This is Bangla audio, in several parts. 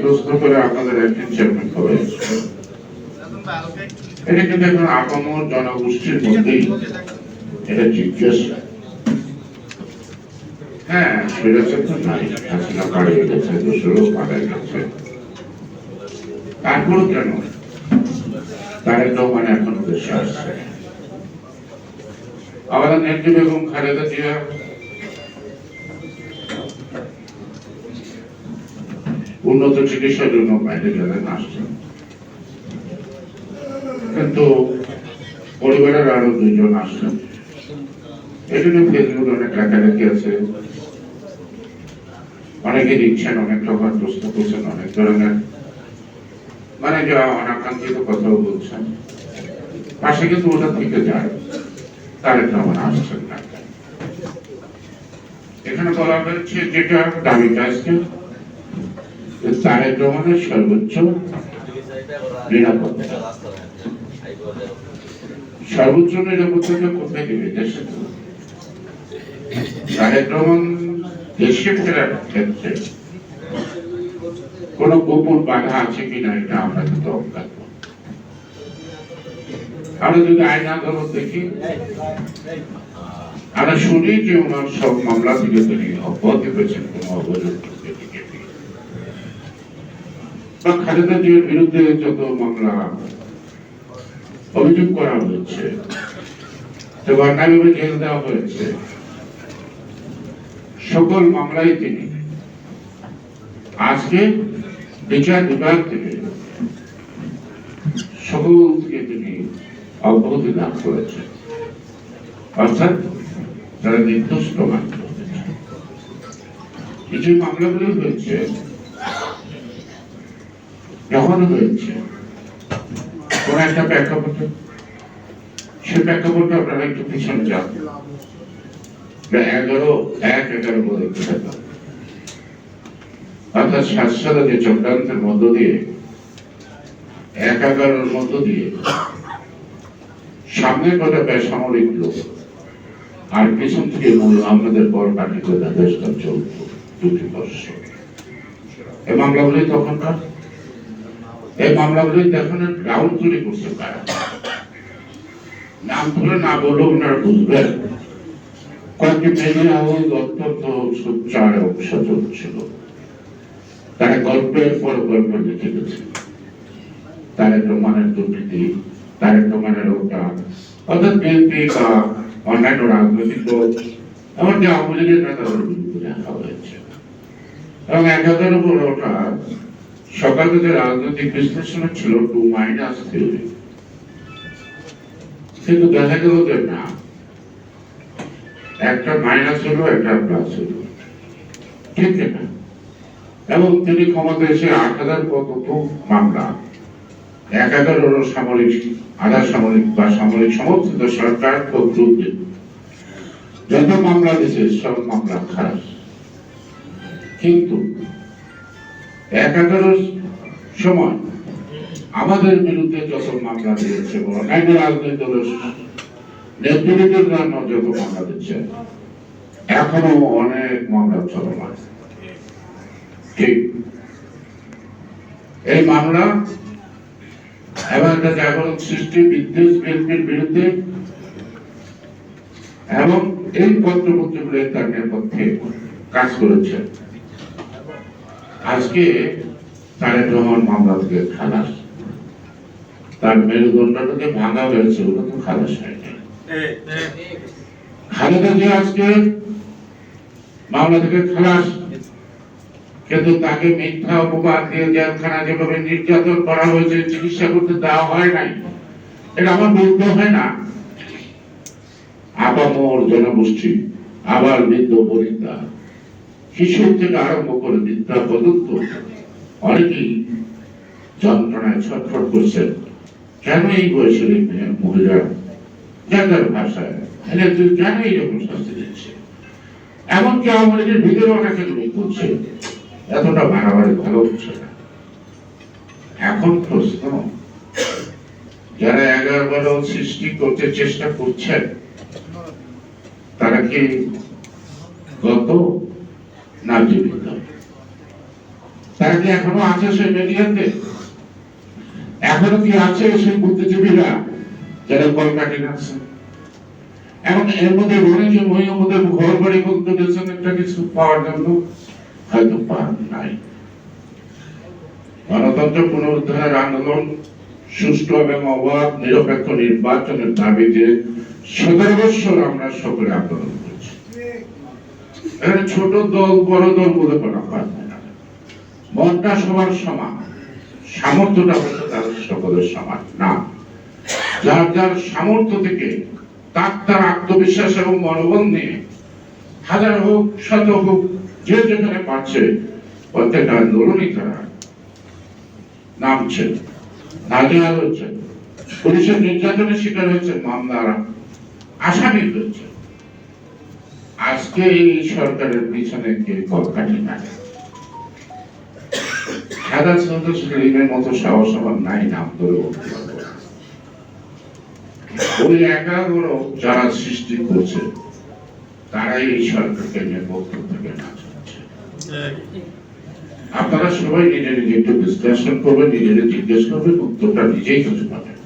প্রশ্ন করে আপনাদের এখন হ্যাঁ। সেরকম তো নাই। হাসিনা পাড়িয়ে গেছে দোষরও পাড়ায় গেছে। তারপরও কেন? তারেক রহমান দেশে আসছে বেগম খালেদা জিয়া উন্নত চিকিৎসার জন্য বাইরে গেলেন আসছেন। কিন্তু পরিবারের আরও দুইজন আসছেন। এজন্য ফেসবুকে অনেক লেখালেখি আছে। অনেকে দিচ্ছেন অনেক রকম প্রশ্ন করছেন, অনেক ধরনের। মানে যা অনাকাঙ্ক্ষিত কথাও বলছেন। পাশে কিন্তু ওটা থেকে যায়। তারেক রহমান আসছেন না। এখানে বলা হয়েছে, যেটা দাবিটা আজকে তারেক সর্বোচ্চ নিরাপত্তা। সর্বোচ্চ নিরাপত্তাটা কোথায় দেবে? দেশে দেশে ফেরার ক্ষেত্রে কোন গোপন বাধা আছে কিনা এটা আমরা কিন্তু অজ্ঞাত আমরা যদি আইন আদালত দেখি, আমরা শুনি যে ওনার সব মামলা থেকে তিনি অব্যাহতি পেয়েছেন কোনো অভিযোগ বা খালেদা জিয়ার বিরুদ্ধে যত মামলা অভিযোগ করা হয়েছে অন্যায়ভাবে জেল দেওয়া হয়েছে, সকল মামলায় তিনি আজকে বিচার বিভাগ থেকে সকল তিনি অব্যাহতি লাভ করেছেন। অর্থাৎ তারা নির্দোষ প্রমাণিত হয়েছে কিছু মামলাগুলি হয়েছে হয়েছে কোন একটা প্রেক্ষাপটে? সে প্রেক্ষাপটে আপনারা একটু পিছনে যান। এগারো, এক, এগারো অর্থাৎ যে চক্রান্তের মধ্য দিয়ে, এক, এগারোর মধ্য দিয়ে সামনে কটা বেসামরিক লোক, আর পিছন থেকে মূল আমাদের পর পাঠিয়ে করে দেশটা চলত দুটি বর্ষ এই মামলাগুলি তখনকার এই মামলাগুলি এখন গ্রাউন্ড তৈরি করছে তারা নাম ধরে না বললেও ওনারা বুঝবেন কয়েকটি মিডিয়া হাউস অত্যন্ত সোচ্চার অবসা চলছিল। তারা গল্পের পর গল্প লিখে গেছে তারেক রহমানের দুর্নীতি, তারেক রহমানের ওটা, অর্থাৎ বিএনপি বা অন্যান্য রাজনৈতিক দল, এমনকি আওয়ামী লীগের বিরুদ্ধে লেখা হয়েছে। এবং এক হাজার উপর ওটা রাজনৈতিক ছিল টু থিওরি কিন্তু দেখা গেল যে না, একটা মাইনাস হলো, একটা প্লাস হলো। ঠিক না? এবং তিনি ক্ষমতা এসে আট হাজার কত মামলা। এক হাজার হলো সামরিক, আধা সামরিক বা সামরিক সমর্থিত সরকার কর্তৃত্বে যত মামলা দিয়েছে সব মামলা খারাপ। কিন্তু এক এগারোর সময় আমাদের বিরুদ্ধে যত মামলা দিয়েছে অন্যান্য রাজনৈতিক দলের জন্য যত মামলা দিচ্ছে এখনও অনেক মামলা চলমান। ঠিক। এই মামলা এবং একটা জাগরণ সৃষ্টি বিদ্বেষ বিএনপির বিরুদ্ধে এবং এই পত্রপত্রগুলো তার নেপথ্যে কাজ করেছে। আজকে তারেক রহমান মামলা থেকে খালাস। তার মেরুদণ্ডটাকে ভাঙা হয়েছে, ওটা তো খালাস হয়নি। খালেদা আজকে মামলা থেকে খালাস। কিন্তু তাকে মিথ্যা অপবাদ দিয়ে জেলখানা যেভাবে নির্যাতন করা হয়েছে, চিকিৎসা করতে দেওয়া হয় নাই, এটা আমার বলতে হয় না। আপামর জনগোষ্ঠী আবার বৃদ্ধ বনিতা শিশুর থেকে আরম্ভ করে বৃদ্ধা পর্যন্ত অনেকেই যন্ত্রণায় ছটফট করছেন। কেন এই বয়সের মহিলা যাদের ভাষায়। তুই কেন এইরকম শাস্তি দিচ্ছে এমনকি আওয়ামী লীগের ভিতরে অনেকে লোক করছে। এতটা বাড়াবাড়ি ভালো হচ্ছে না। এখন প্রশ্ন, যারা এগারো বারো সৃষ্টি করতে চেষ্টা করছেন, তারা কি গত তারা কি এখনও আছে সেই মিডিয়াতে? এখনও কি আছে সেই বুদ্ধিজীবীরা যারা আছে? এখন এর মধ্যে ঘর বাড়ি একটা কিছু পাওয়ার জন্য, হয়তো পান নাই। গণতন্ত্র পুনরুদ্ধারের আন্দোলন সুষ্ঠু এবং অবাধ, নিরপেক্ষ নির্বাচনের দাবিতে সতেরো আমরা সকলে আন্দোলন ছোট দল, বড় দল বলে কোনো মনটা সবার সমান, সামর্থ্যটা হচ্ছে তাদের সকলের সমান। না, যার যার সামর্থ্য থেকে তার তার আত্মবিশ্বাস এবং মনোবল নিয়ে হাজার হোক, শত হোক, যে যেখানে পাচ্ছে প্রত্যেকটা আন্দোলনই তারা নামছে নাজেহাল হচ্ছে পুলিশের নির্যাতনের শিকার হয়েছে মামলার। আসামি হয়েছে আজকে এই সরকারের পিছনে কে কলকাঠি না সাদা সেলিমের মতো সাহস আমার নাই, নাম। ওই যারা সৃষ্টি করছে, তারাই এই সরকারকে নিয়ে বক্তব্য থেকে আপনারা সবাই নিজে নিজে একটু বিশ্লেষণ করবেন নিজেরা জিজ্ঞেস করবেন, উত্তরটা নিজেই খুঁজে পাবেন।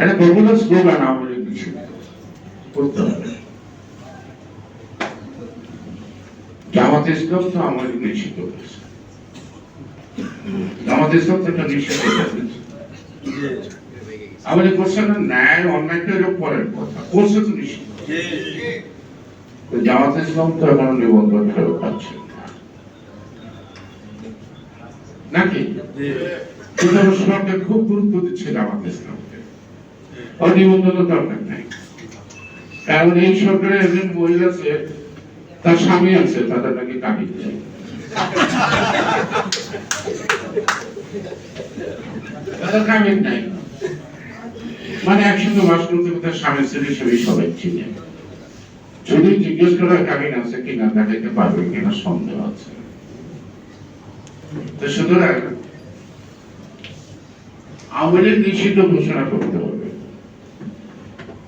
একটা বহুল স্লোগান হবে জামাত ইসলাম তো আমাদের নিশ্চিত করেছে জামাত ইসলাম তো একটা করেছে আমাদের করছে না ন্যায় পরের কথা। তো তো জামাত ইসলাম তো এখন নিবন্ধন ফেরত পাচ্ছে নাকি? খুব গুরুত্ব দিচ্ছে জামাত ইসলামকে ওর নিবন্ধনের দরকার নাই। কারণ এই সরকারের একজন মহিলা আছে, তার স্বামী আছে, তাদের নাকি মানে একসঙ্গে বাস করতে স্বামী স্ত্রী সবাই চিনে। যদি জিজ্ঞেস করা কাবিন আছে কিনা দেখাইতে পারবে কিনা সন্দেহ আছে। তো সুতরাং আমাদের নিষিদ্ধ ঘোষণা করতে হবে।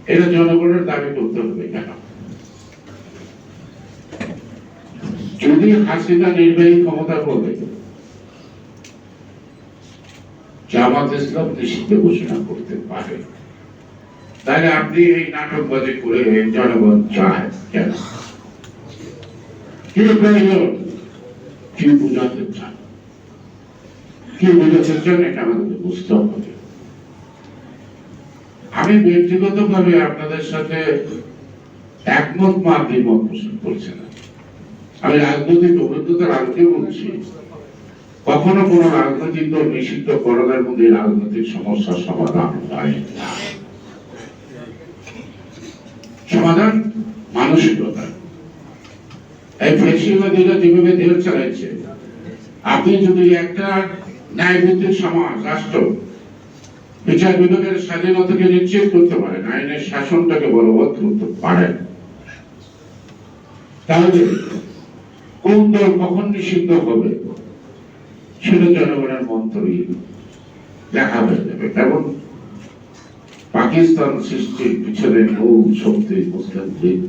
এটা জনগণের দাবি করতে হবে কেন? যদি হাসিনা নির্বাহী ক্ষমতা বলে, জামাত ইসলাম নিষিদ্ধ ঘোষণা করতে পারে। তাহলে আপনি এই নাটকবাজি করে জনগণ চায় কেন? কি প্রয়োজন? কি বোঝাতে চান কি বোঝাতে চান এটা আমাদের বুঝতে হবে। আমি ব্যক্তিগত ভাবে আপনাদের সাথে একমত মা দ্বিমত পোষণ করছি না। আমি রাজনৈতিক অভিজ্ঞতার আলোকে বলছি, কখনো কোন রাজনৈতিক দল নিষিদ্ধ করণের মধ্যে রাজনৈতিক সমস্যার সমাধান হয় সমাধান মানসিকতা। এই ফেসিবাদীরা যেভাবে দেহ চালাইছে আপনি যদি একটা ন্যায়ভিত্তিক সমাজ, রাষ্ট্র বিচার বিভাগের স্বাধীনতাকে নিশ্চিত করতে পারেন আইনের শাসনটাকে বলবৎ করতে পারেন তাহলে কোন দল কখন নিষিদ্ধ হবে সেটা জনগণের মন্ত্রই দেখা হয়ে যাবে। কারণ পাকিস্তান সৃষ্টির পিছনে মূল শক্তি মুসলিম লীগ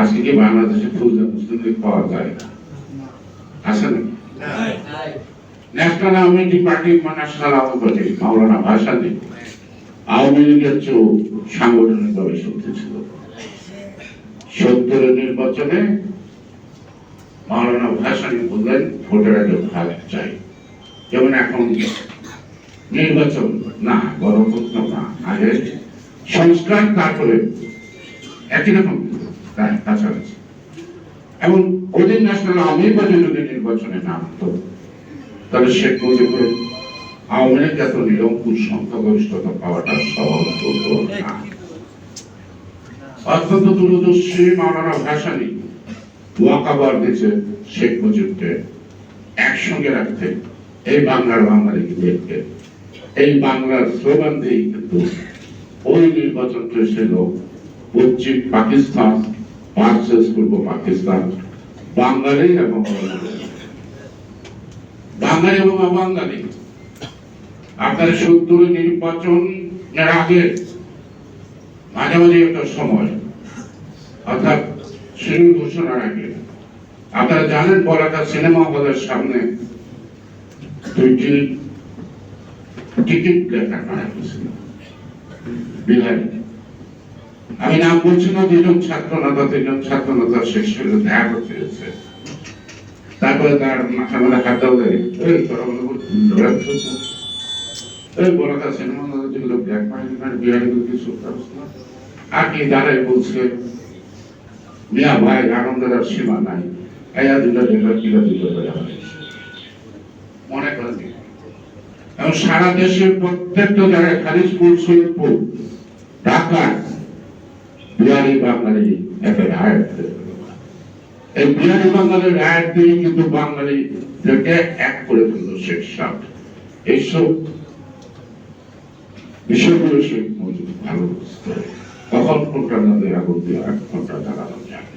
আজকে কি বাংলাদেশে খুঁজলে মুসলিম লীগ পাওয়া যায় না? আছে নাকি? National Awami League party national Awami Maulana Bhashani, Awami লীগের চেয়েও সাংগঠনিকভাবে শক্তি ছিল। সত্তরের নির্বাচনে মাওলানা ভাসানি বললেন, ভোটের আগে ভাগ চাই। যেমন এখন নির্বাচন না গণতন্ত্র না, আগে সংস্কার, তারপরে একই রকম কাছাকাছি। এবং ওদের ন্যাশনাল আওয়ামী পার্টি যদি নির্বাচনে নামতো তাহলে শেখ মুজিবুর আওয়ামী এত নিরঙ্কুশ সংখ্যাগরিষ্ঠতা পাওয়াটা সহজ হতো অত্যন্ত দূরদর্শী মাওলানা ভাসানি ওয়াকাবার দিয়েছে শেখ মুজিবকে একসঙ্গে রাখতে এই বাংলার বাঙালিকে এই বাংলার স্লোগান দিয়ে কিন্তু ওই নির্বাচনটা ছিল পশ্চিম পাকিস্তান ভার্সেস পূর্ব পাকিস্তান, বাঙালি এবং। বাঙালি এবং অবাঙালি। আপনার সত্তরের নির্বাচনের আগে মাঝামাঝি একটা সময়, অর্থাৎ শ্রেণি ঘোষণার আগে, আপনারা জানেন বলাকা সিনেমা হলের সামনে দুইটি টিকিট লেখা করা হয়েছিল আমি নাম বলছি না, দুজন ছাত্র নেতা, তিনজন ছাত্র নেতা শেষ করে দেখা করতে তারপরে তার মাথা মাথা হাত এই সিনেমা যেগুলো ব্ল্যাক মার্কেট বিহারি আর কি দাঁড়াই বলছে, মিয়া ভাই আনন্দের আর সীমা নাই। এয়া দুটো মনে করেন এবং সারা দেশের প্রত্যেকটা জায়গায় খালিশপুর সৈয়দপুর ঢাকা বিহারি বাঙালি একটা রায় এই বিহারি বাঙালি রায় দিয়ে কিন্তু বাঙালিদেরকে এক করে ফেলল শেখ সাহ এইসব বিষয়গুলো সে মজুদ ভালো। কখন কোনটা নদী আগুন দিয়ে আর কোনটা জ্বালানো যায়।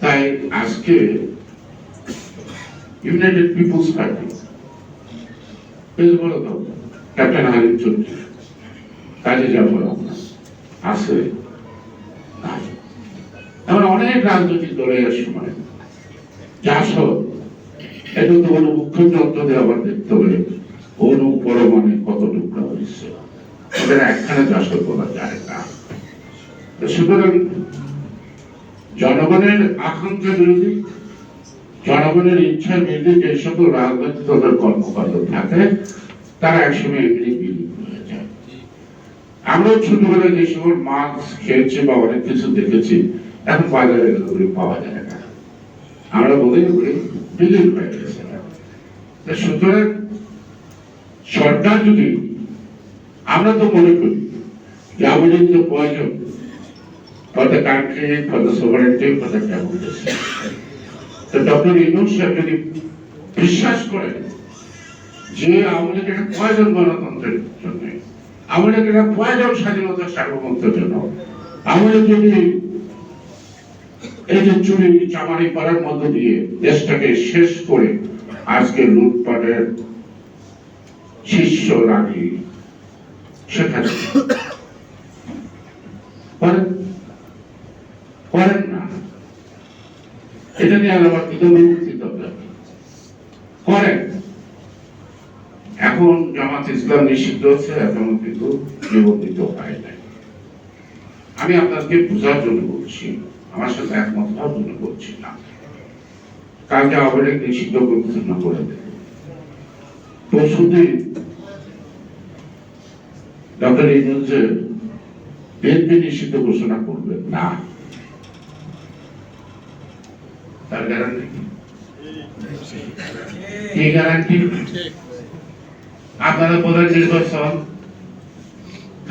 তাই আজকে ইউনাইটেড পিপুলস পার্টি বেশ বড় দল ক্যাপ্টেন হারিম চৌধুরী কাজে যাব আমরা আছে নাই এমন অনেক রাজনৈতিক দলের সময় জাসদ এটা তো হলো মুখ্য যন্ত্র দিয়ে আবার দেখতে হবে। অনু পরমাণে কত টুকরা হয়েছে। ওদের একখানে জাসদ বলা যায় না সুতরাং জনগণের আকাঙ্ক্ষা বিরোধী, জনগণের ইচ্ছা বিরোধী যে সকল রাজনৈতিক দলের কর্মকাণ্ড থাকে, তারা একসময় এমনি বিলীন হয়ে যায়। আমরাও ছোটবেলায় যে সকল মাছ খেয়েছি বা অনেক কিছু দেখেছি এখন বাজারে ওগুলি পাওয়া যায় না আমরা বলি ওগুলি বিলীন হয়ে গেছে সুতরাং সরকার যদি আমরা তো মনে করি যে আমাদের তো প্রয়োজন for the country, for the sovereignty, for the democracy. তো ডক্টর ইনুস সাহেব যদি বিশ্বাস করেন যে আমাদের একটা প্রয়োজন গণতন্ত্রের জন্য? আমাদের একটা প্রয়োজন স্বাধীনতা সার্বভৌমত্বের জন্য? আমাদের যদি এই যে চুরি চামারি করার মধ্য দিয়ে দেশটাকে শেষ করে আজকে লুটপাটের শীর্ষ রাখি এটা নিয়ে আবার করেন। এখন জামাত ইসলাম নিষিদ্ধ হচ্ছে, এখন কিন্তু হয় নাই। আমি আপনাকে বোঝার জন্য বলছি আমার সাথে একমত বলছি না। কালকে আবার নিষিদ্ধ ঘোষণা করে দেবে। পরশুদিন ডক্টর বিএনপি নিষিদ্ধ ঘোষণা করবেন। না। তার গ্যারান্টি কি? গ্যারান্টি আপনারা বলেন নির্বাচন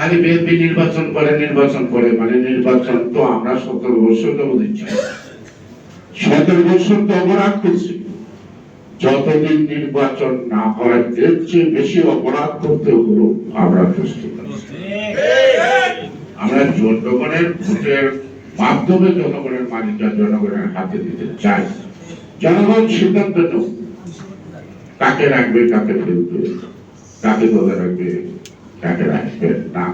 খালি বিএনপি নির্বাচন করে নির্বাচন করে মানে নির্বাচন তো আমরা সতেরো বছর দেবো দিচ্ছি। সতেরো বছর তো অপরাধ করছি যতদিন নির্বাচন না হয়, এর চেয়ে বেশি অপরাধ করতে হলো আমরা প্রস্তুত আমরা জনগণের ভোটের মাধ্যমে জনগণের মালিকা জনগণের হাতে দিতে চাই জনগণ সিদ্ধান্ত নেব। কাকে রাখবে, কাকে ফেলবে কাকে দলে রাখবে কাকে রাখবে না।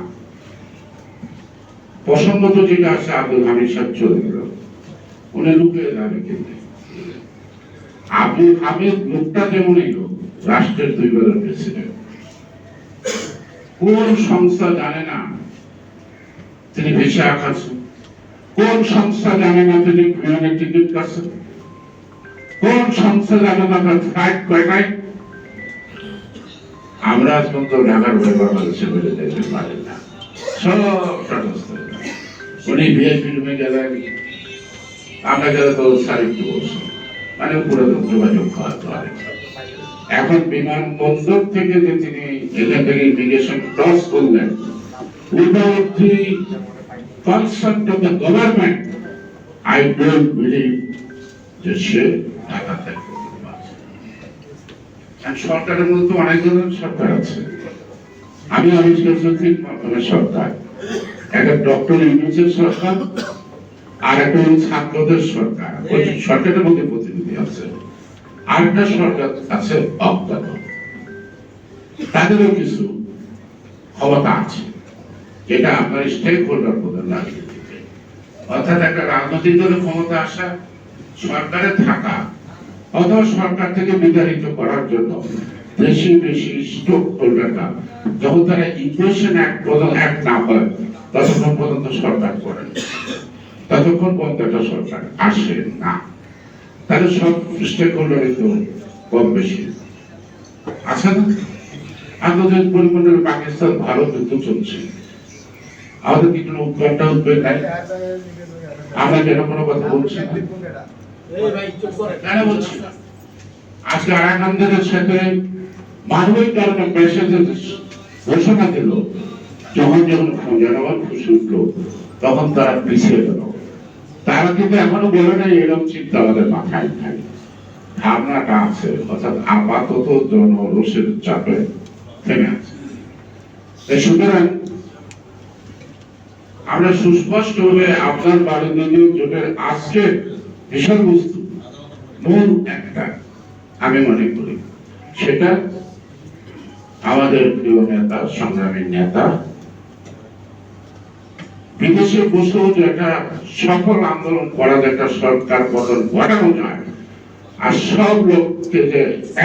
প্রসঙ্গত যেটা আছে, আব্দুল হামিদ সাহেব চলে গেল। উনি লুকিয়ে যাবে কিন্তু আব্দুল হামিদ লোকটা যেমনই লোক রাষ্ট্রের দুই বেলার প্রেসিডেন্ট কোন সংস্থা জানে না তিনি ভেসে আঁকাছেন কোন সংস্থা জানে না তিনি টিকিট কাটছেন? কোন সংস্থা জানে না তার ফ্লাইট কয়টায়? আমরা পর্যন্ত ঢাকার হয়ে বাংলাদেশে বেড়ে যেতে পারি না। সব তটস্থ উনি ভিআইপি রুমে গেলেন। আমরা গেলে তো সারিত্র বসে। মানে পুরো যোগাযোগ করাতে পারে এখন বিমানবন্দর থেকে যে তিনি এখান থেকে ইমিগ্রেশন ক্রস করলেন the consent of the government, I don't believe যে সে ঢাকা সরকারের মধ্যে অনেক ধরনের সরকার আছে। আমি আবিষ্কার করছি মাধ্যমের সরকার। একটা ডক্টর ইউনিসের সরকার, আর একটা ছাত্রদের সরকার। ওই সরকারের মধ্যে প্রতিনিধি আছে। আর একটা সরকার আছে অজ্ঞাত তাদেরও কিছু ক্ষমতা আছে। যেটা আপনার স্টেক হোল্ডার লাগিয়ে দিতে অর্থাৎ একটা রাজনৈতিক দলের ক্ষমতা আসা, সরকারে থাকা অথবা সরকার থেকে বিতাড়িত করার জন্য বেশি বেশি স্টোক হোল্ডাররা যখন তারা ইকুয়েশন এক প্রধান এক না হয় ততক্ষণ পর্যন্ত সরকার করে। ততক্ষণ পর্যন্ত একটা সরকার আসে না। তাহলে সব স্টেক হোল্ডারই তো কম বেশি। আছে না? আন্তর্জাতিক পরিমণ্ডলে পাকিস্তান, ভারত যুদ্ধ চলছে। আমাদের কি কোনো উদ্বেগ নাই? আমরা যেন কোনো কথা বলছি না? আজকে আরাকানদের সাথে মানবিক কারণে ঘোষণা দিল, যখন যখন জানাবার খুশি উঠল তখন তারা পিছিয়ে গেল। তারা কিন্তু এখনও বলে এরকম চিন্তা আমাদের মাথায় ভাবনাটা আছে, অর্থাৎ আপাতত চাপে থেমে আছে। সুতরাং আমরা সুস্পষ্টভাবে আপনার বাড়ি জোটের আজকের বিষয়বস্তু মূল একটা, আমি মনে করি। সেটা আমাদের প্রিয় নেতা, সংগ্রামী নেতা। বিদেশে বসেও যে একটা সফল আন্দোলন করা যে একটা সরকার পতন ঘটানো যায়, আর সব লোককে যে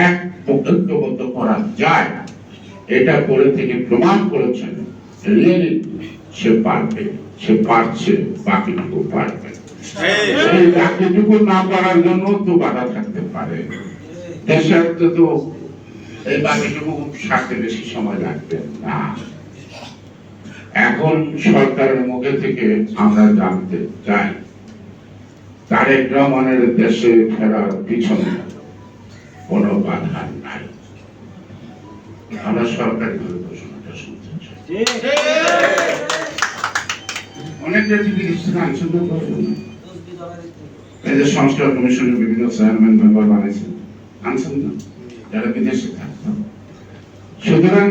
এক ঐক্যবদ্ধ করা যায়, এটা করে তিনি প্রমাণ করেছেন। সে পারবে, সে পারছে, বাকিটুকু পারবে। সেই না পারার জন্য তো বাধা থাকতে পারে। দেশের তো এই বাকিটুকু সারতে বেশি সময় লাগবে না। এখন সরকারের মুখে থেকে আমরা জানতে চাই তারেক রহমানের দেশে ফেরার পিছনে কোনো বাধা নাই। আমরা সরকারি ঘোষণাটা শুনতে চাই। অনেক ইস্তেমা আলোচনা না যে সংস্কার কমিশনের বিভিন্ন চেয়ারম্যান মেম্বার বানাইছেন আনছেন না? যারা বিদেশে থাকতেন সুতরাং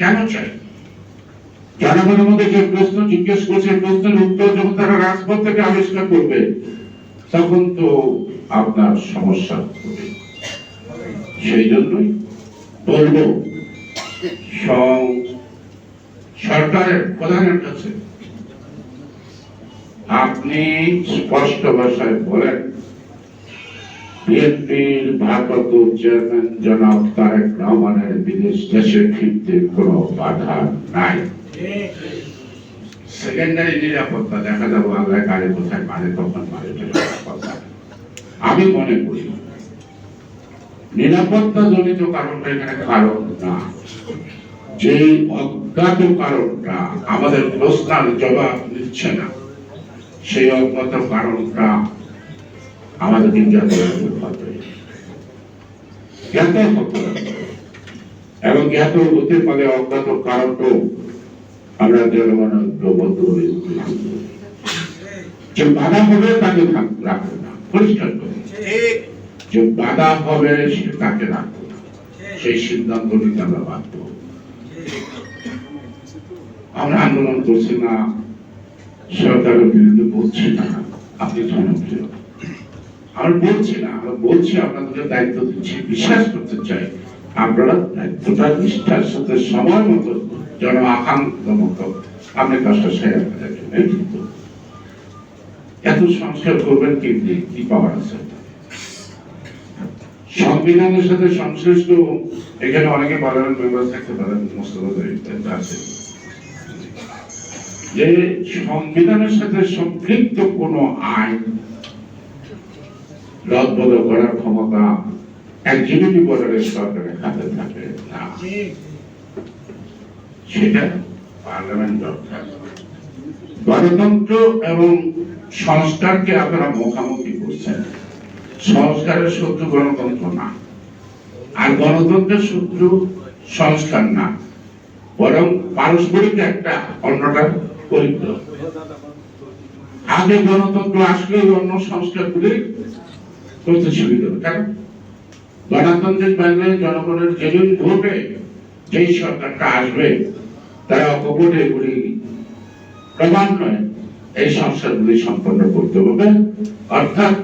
কেন চাই? যে প্রশ্ন, জিজ্ঞেস করছে প্রশ্নের উত্তর যখন তারা রাজপথ থেকে আবিষ্কার করবে, তখন তো আপনার সমস্যা হবে। সেই জন্যই বলব সরকারের প্রধানের কাছে আপনি স্পষ্ট ভাষায় বলেন, বিএনপির ভারপ্রাপ্ত চেয়ারম্যান জনাব তারেক রহমানের বিদেশ দেশে ফিরতে কোনো বাধা নাই। সেকেন্ডারি নিরাপত্তা দেখা যাব আল্লাহ কারে কোথায় মারে তখন মারে। আমি মনে করি নিরাপত্তা জনিত কারণটা এখানে কারণ না। যে অজ্ঞাত কারণটা আমাদের প্রশ্নের জবাব দিচ্ছে না। সেই অজ্ঞাত কারণটা জ্ঞাত রাখতে জ্ঞাত এবং জ্ঞাত হতে পারে অজ্ঞাত কারণটাও আমরা হয়ে যে বাধা হবে তাকে রাখব না, পরিষ্কার করে। যে বাধা হবে সে তাকে রাখব সেই সিদ্ধান্ত নিতে আমরা আমরা আন্দোলন করছি না। সরকারের বিরুদ্ধে বলছি না আপনি জনপ্রিয় আমরা বলছি না আমরা বলছি আপনাদের দায়িত্ব দিচ্ছি বিশ্বাস করতে চাই আপনারা দায়িত্বটা নিষ্ঠার সাথে সময় মতো জন আকাঙ্ক্ষিত মতো আপনি কাজটা সেরে কিন্তু এত সংস্কার করবেন কি? কি পাওয়ার আছে সংবিধানের সাথে সংশ্লিষ্ট এখানে অনেকে পার্লামেন্ট মেম্বার থাকতে পারেন, মোস্তফা জহির আছে যে সংবিধানের সাথে সম্পৃক্ত কোন আইন রদবদ করার ক্ষমতা এক্সিকিউটিভ অর্ডারের সরকারের হাতে থাকে না। সেটা পার্লামেন্ট দরকার। গণতন্ত্র এবং সংস্কারকে আপনারা মুখামুখি করছেন। সংস্কারের শত্রু গণতন্ত্র না। আর গণতন্ত্রের শত্রু সংস্কার না। বরং পারস্পরিক একটা অন্যটার পরিপূরক। আগে গণতন্ত্র আসলে অন্য সংস্কারগুলি করতে সুবিধা কারণ গণতান্ত্রিক বাংলায় জনগণের যেদিন ভোটে যেই সরকারটা আসবে, তারা অকপটে এগুলি ক্রমান্বয়ে এই সংস্কারগুলি সম্পন্ন করতে হবে। অর্থাৎ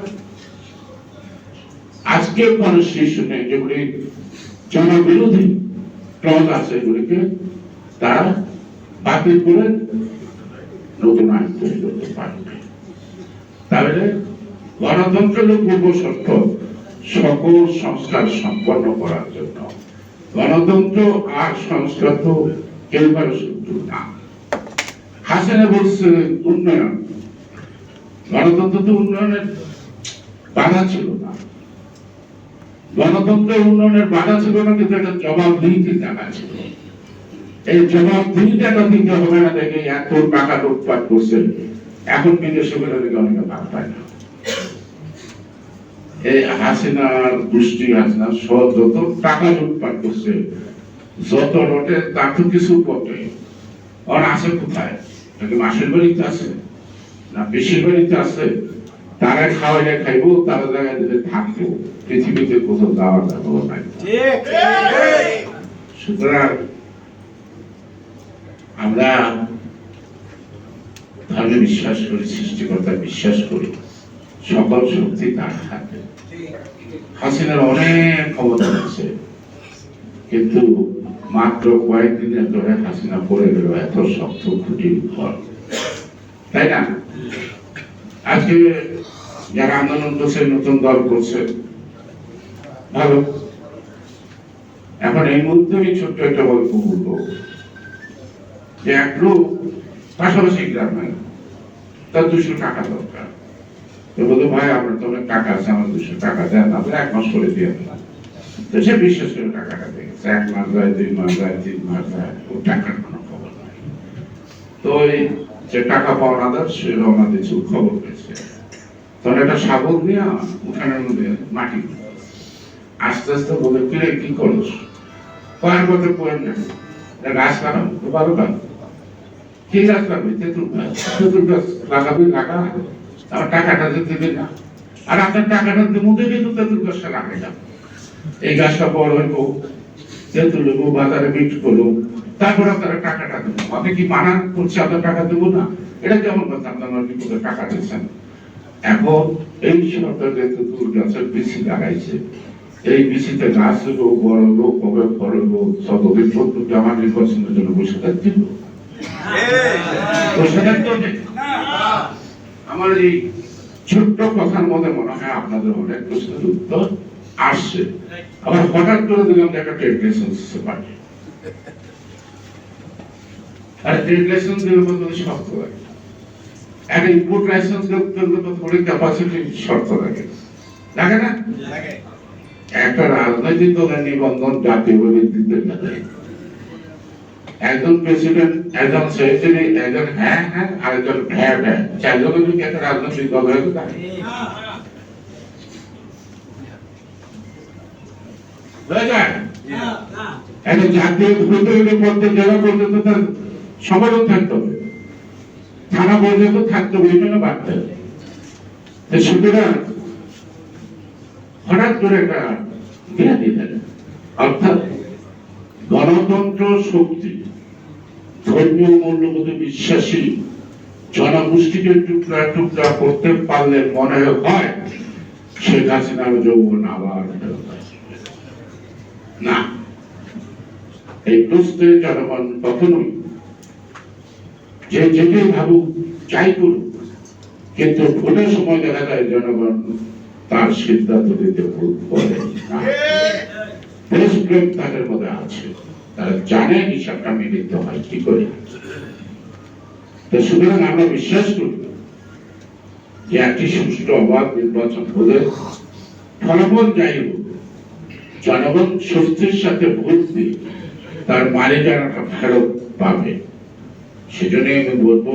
আজকে কনস্টিটিউশনে যেগুলি জনবিরোধী ক্লজ আছে এগুলিকে তারা বাতিল করে নতুন আইন তৈরি করতে পারবে। তাহলে গণতন্ত্র হল পূর্ব শর্ত, সকল সংস্কার সম্পন্ন করার জন্য। গণতন্ত্র আর সংস্কার তো কারও শত্রু না। হাসিনা উন্নয়ন। গণতন্ত্র তো উন্নয়নের বাধা ছিল না। গণতন্ত্রের উন্নয়নের বাধা ছিল না, কিন্তু একটা জবাব দিতে টাকা ছিল। এই জবাব দিতে টাকা দিতে হবে না দেখে এত টাকা লুটপাট করছে এখন বিদেশে বেরো থেকে অনেকে ভাগ পায় না। এই হাসিনার দুষ্টি হাসিনা সহ যত টাকা লুটপাট করছে যত রটে তার তো কিছু বটে আর আছে কোথায়? নাকি মাসের বাড়িতে আছে? না বেশির বাড়িতে আছে? তারা খাওয়াইলে খাইবো তারা জায়গায় দিলে থাকব পৃথিবীতে কোথাও যাওয়ার যাব নাই। সুতরাং আমরা ধর্মে বিশ্বাস করি, সৃষ্টিকর্তা বিশ্বাস করি সকল শক্তি তার হাতে। হাসিনার অনেক ক্ষমতা আছে, কিন্তু মাত্র কয়েকদিনের ধরে হাসিনা পড়ে গেল, এত শক্ত খুঁটির ঘর তাই না? আজকে যারা আন্দোলন করছে, নতুন দল করছে, ভালো। এখন এই আমি ছোট্ট একটা গল্প বলব। যে এক লোক পাশাপাশি গ্রামে, তার দুশো টাকা দরকার। তো বলতো ভাই, আপনার তো অনেক টাকা আছে আমার দুশো টাকা দেন আপনি এক মাস করে দিয়ে দেন। তো সে বিশ্বাস করে টাকাটা দেখেছে এক মাস যায়, দুই মাস যায়, তিন মাস যায় ও টাকার কোনো খবর নাই। তো ওই যে টাকা পাওয়ার আদার সে রওনা দিয়েছে খবর পেয়েছে। তখন একটা শাবল নিয়ে উঠানের মধ্যে মাটি আস্তে আস্তে বলে কিরে কি করস কয়েক বছর পরে না এটা গাছ লাগানো তো ভালো কাজ কি গাছ লাগাবি তেঁতুল গাছ গাছ লাগাবি লাগা আমার টাকাটা দিতে দিবি না। আর আপনার টাকাটা দেবো দেখে তো তেঁতুল গাছটা লাগাইলাম এই গাছটা বড় হইব তেঁতুল হইব বাজারে বিক্রি করব তারপর আপনারা টাকাটা দেবো আপনি কি মানা করছে আপনার টাকা দেবো না? এটা কেমন কথা? আপনার বিপদে টাকা দিচ্ছেন এখন এই সরকার যে তেঁতুল গাছের বেশি লাগাইছে, এই বিসিতে গাছ হলো বড় হলো কবে বড় হলো শতদিন পর্যন্ত আমার নির্বাচনের জন্য বসে থাকছিল না। আমার এই ছোট্ট কথার মধ্যে মনে হয় আপনাদের অনেক প্রশ্নের উত্তর আসছে। আবার হঠাৎ করে দিলাম একটা ট্রেড লাইসেন্স পাঠিয়ে আর ট্রেড লাইসেন্স দিলে বলতে শর্ত লাগে। একটা ইম্পোর্ট লাইসেন্স থোড়ি ক্যাপাসিটি শর্ত লাগে। লাগে না? একটা রাজনৈতিক দলের নিবন্ধন জাতীয় একজন প্রেসিডেন্ট একজন সেক্রেটারি একজন হ্যাঁ হ্যাঁ আর একজন ভ্যা ভ্যা চারজনের যদি একটা রাজনৈতিক দল হয়ে জেলা পর্যন্ত পর্যন্ত বাড়তে হবে। হঠাৎ করে একটা অর্থাৎ গণতন্ত্র শক্তি, ধর্মীয় মূল্যবোধে বিশ্বাসী, জনগোষ্ঠীকে টুকরা টুকরা করতে পারলে মনে হয় শেখ হাসিনার যৌবন আবার না, এই প্রশ্নে জনগণ কখনোই যে যেটাই ভাবুক যাই করুক, কিন্তু ভোটের সময় দেখা যায় জনগণ তার সিদ্ধান্ত দিতে ভুল করে না। দেশপ্রেম তাদের মধ্যে আছে। তারা জানে হিসাবটা মিলিত হয়, কি করে? তো সুতরাং আমরা বিশ্বাস যে একটি সুষ্ঠু অবাধ নির্বাচন হলে ফলাফল যাই হোক, জনগণ স্বস্তির সাথে ভোট দিয়ে তার মালিকানাটা ফেরত পাবে। সেজন্যই আমি বলব,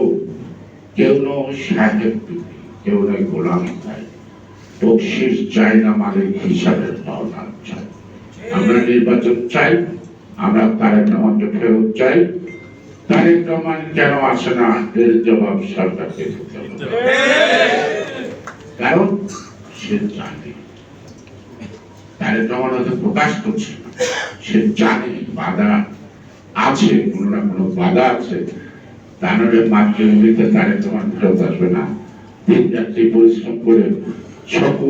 কেউ নয় সাহেব, কেউ নয় গোলাম চাই না মালিক হিসাবে পাওনা। আমরা নির্বাচন চাই, আমরা তারেক রহমানকে ফেরত চাই। তারেক রহমান কেন আসে না? এর জবাব সরকারকে কারণ সে জানে। তারেক রহমান হয়তো প্রকাশ করছে সে জানে বাধা আছে, কোনো না কোনো বাধা আছে। তাহলে মাতৃভূমিতে তারেক রহমান ফেরত আসবে না। তিন রাত্রি পরিশ্রম করে সকল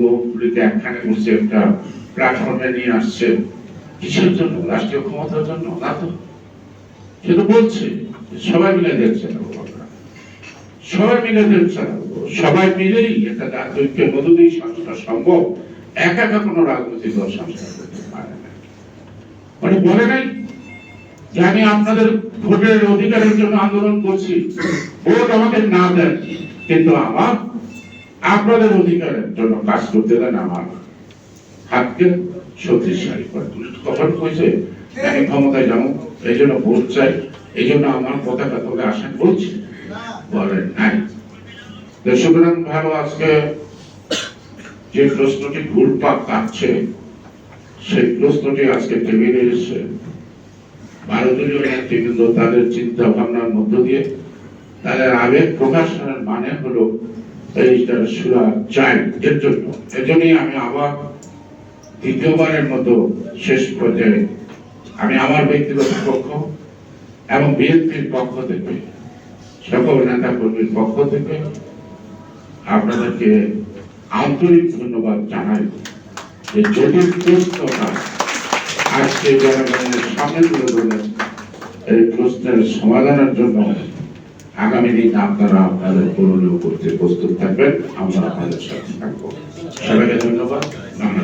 লোকগুলিকে একখানে বসে একটা প্ল্যাটফর্মে নিয়ে আসছে। কিসের জন্য? রাষ্ট্রীয় ক্ষমতার জন্য? না তো। সে তো বলছে সবাই মিলে দেখছে সবাই মিলে চালাবো। সবাই মিলেই একটা রাজনৈতিকের মধ্য দিয়ে সংস্কার সম্ভব। একা একা কোনো রাজনৈতিক দল সংস্কার করতে পারে না। মানে বলে নাই? যে আমি আপনাদের ভোটের অধিকারের জন্য আন্দোলন করছি। ভোট আমাকে না দেন, কিন্তু আমার আপনাদের অধিকারের জন্য কাজ করতে দেন আমার। হাতকে শক্তিশালী করে তুলতে কখন কইছে, আমি ক্ষমতায় যাব, এই জন্য ভোট চাই, এই জন্য আমার পতাকা তোকে আসেন বলছি। বলেন নাই। সুতরাং ভালো, আজকে যে প্রশ্নটি ঘুরপাক কাটছে, সেই প্রশ্নটি আজকে টেবিলে এসে ভারতীয় নেতৃবৃন্দ তাদের চিন্তা ভাবনার মধ্য দিয়ে, তাদের আবেগ প্রকাশনের মানে হলো এইটা সুরা চাই এর জন্য। এজন্যই আমি আবার দ্বিতীয়বারের মতো শেষ পর্যায়ে আমি আমার ব্যক্তিগত পক্ষ এবং বিএনপির পক্ষ থেকে, সকল নেতা কর্মীর পক্ষ থেকে আপনাদেরকে আন্তরিক ধন্যবাদ জানাই যে জটিল প্রশ্নটা আজকে জনগণের সামনে তুলে ধরলেন। এই প্রশ্নের সমাধানের জন্য আগামী দিন আপনারা আপনাদের করণীয় করতে প্রস্তুত থাকবেন। আমরা আপনাদের সাথে থাকব। সবাইকে ধন্যবাদ।